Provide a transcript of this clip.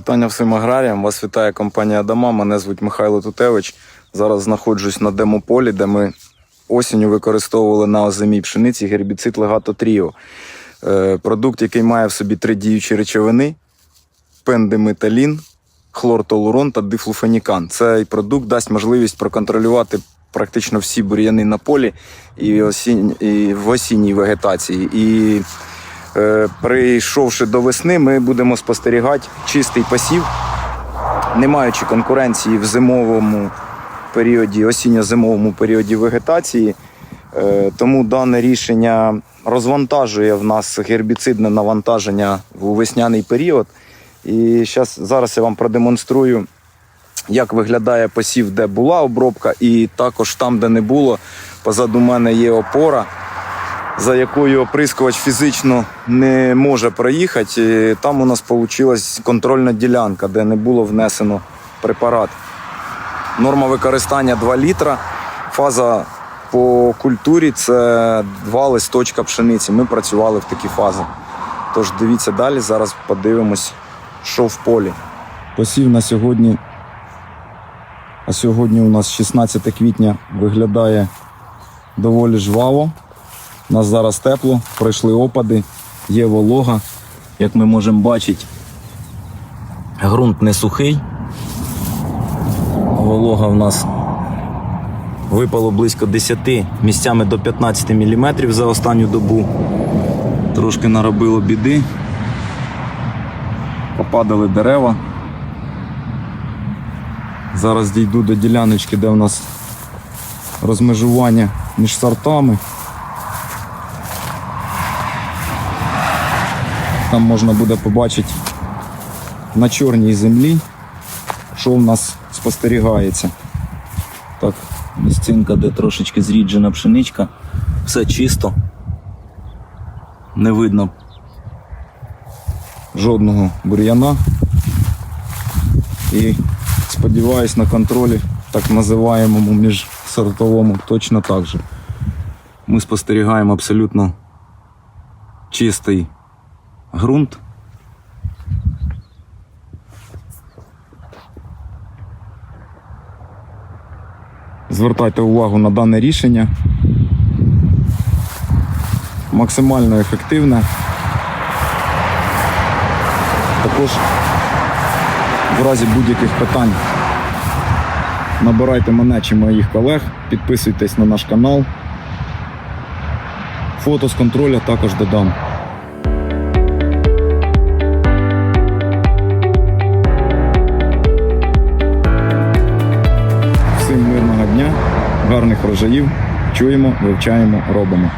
Вітання всім аграріям. Вас вітає компанія Дома. Мене звуть Михайло Тутевич. Зараз знаходжусь на демополі, де ми осінню використовували на озимій пшениці гербіцид Легато Тріо. Е, Продукт, який має в собі три діючі речовини: пендиметалін, хлортолурон та дифлуфенікан. Цей продукт дасть можливість проконтролювати практично всі бур'яни на полі і, осінь, і в осінній вегетації. І Прийшовши до весни, ми будемо спостерігати чистий посів, не маючи конкуренції в зимовому періоді, осінньо-зимовому періоді вегетації. Е, Тому дане рішення розвантажує в нас гербіцидне навантаження у весняний період. І щас, зараз я вам продемонструю, як виглядає посів, де була обробка, і також там, де не було. Позаду мене є опора за якою оприскувач фізично не може проїхати. Там у нас вийшла контрольна ділянка, де не було внесено препарат. Норма використання 2 літра. Фаза по культурі це 2 листочка пшениці. Ми працювали в такі фази. Тож дивіться далі, зараз подивимось, що в полі. Посів на сьогодні. А сьогодні у нас 16 квітня виглядає доволі жваво. У нас зараз тепло, пройшли опади, є волога. Як ми можемо бачити, ґрунт не сухий. Волога в нас випало близько 10, місцями до 15 мм за останню добу. Трошки наробило біди. Попадали дерева. Зараз дійду до діляночки, де у нас розмежування між сортами. Там можна буде побачити на чорній землі, що в нас спостерігається. Так, місцинка, де трошечки зріджена пшеничка, все чисто, не видно жодного бур'яна. І сподіваюсь на контролі так називаємому міжсортовому точно так же. Ми спостерігаємо абсолютно чистий ґрунт. Звертайте увагу на дане рішення. Максимально ефективне. Також в разі будь-яких питань набирайте мене чи моїх колег, підписуйтесь на наш канал. Фото з контроля також додам. Врожаїв. Чуємо, вивчаємо, робимо.